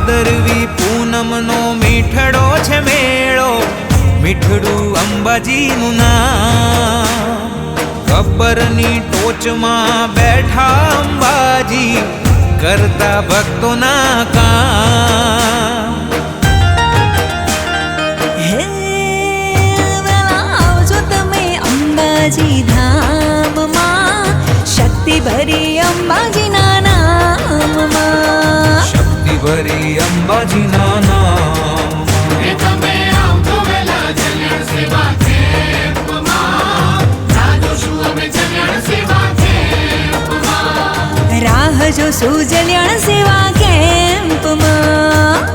ભાદરવી પૂનમનો મીઠડો છે મેળો. મીઠડું અંબાજીનું નામ. ગબ્બરની ટોચમાં બેઠા અંબાજી કરતા ભક્તોના કામ. આવજો તમે અંબાજી ધામમાં. શક્તિ ભરી ભરી અંબાજીના નામ તમે આવજો વેલા જલ્યાણ સેવા કેમ્પમાં રાજો શું અમે જલ્યાણ સેવા કેમ્પમાં રાહ જો સુજલ્યાણ સેવા કેમ્પમાં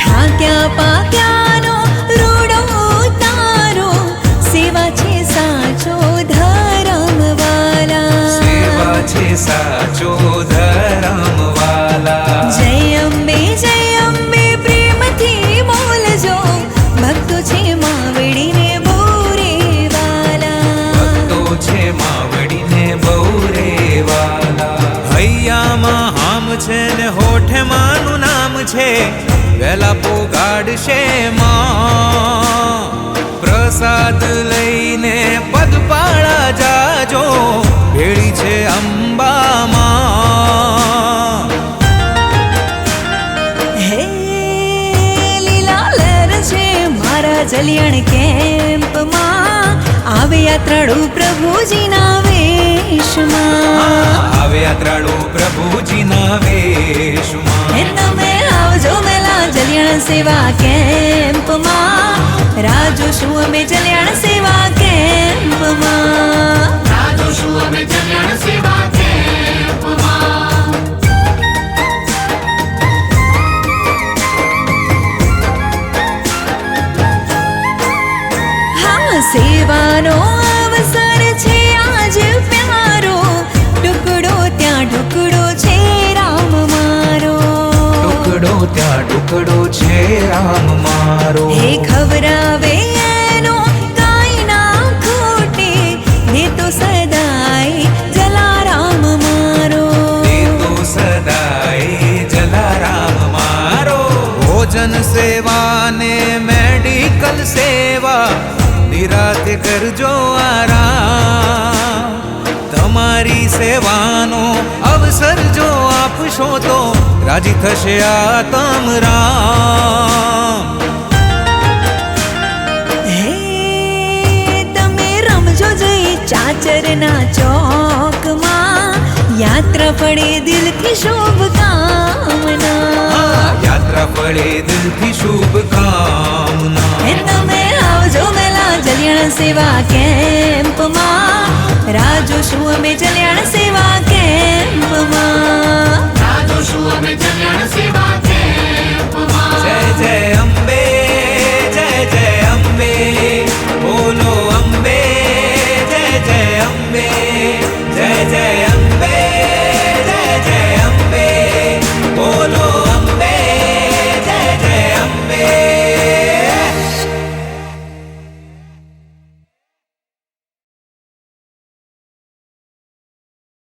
ઠાક્યા પાક્યાનો છે વેલા પોગાડશે માં. પ્રસાદ લઈને પગપાળા જાજો ભેળી છે અંબામાં. હે લીલા લહેર છે મારા જલિયણ કેમ્પમાં. આવે યાત્રાળુ પ્રભુજીના વેશમાં. આવે યાત્રાળુ પ્રભુજીના વેશમાં. તમે આવજો મેલા જલિયણ સેવા કેમ્પમાં રાજો શું અમે જલિયણ સેવા કેમ્પમાં રાજો શું અમે જલ્યાણ સેવા કેમ્પમાં હા સેવાનો ટુકડો છે રામ મારો. હે ખવરાવે એનો કાંઈ ના ખોટે. હે તો સદાય જલારામ મારો. તો સદાય જલારામ મારો. ભોજન સેવા ને મેડિકલ સેવા. નિરાતે કરજો આરામ. તમારી સેવાનો અવસર જો આપશો તો રાજી થશે આતમ રામ હે તમે રમજો જઈ ચાચરના ચોકમાં યાત્રા પડે દિલથી શુભ કામના યાત્રા પડે દિલથી શુભ કામના હે તમે આવજો મેલા જલિયાણ સેવા કેમ્પમાં રાજો શું અમે જલિયાણ સેવા કેમ્પમાં છું અમે જનન સેવા છે જય જય અંબે જય જય અંબે બોલો અંબે જય જય અંબે જય જય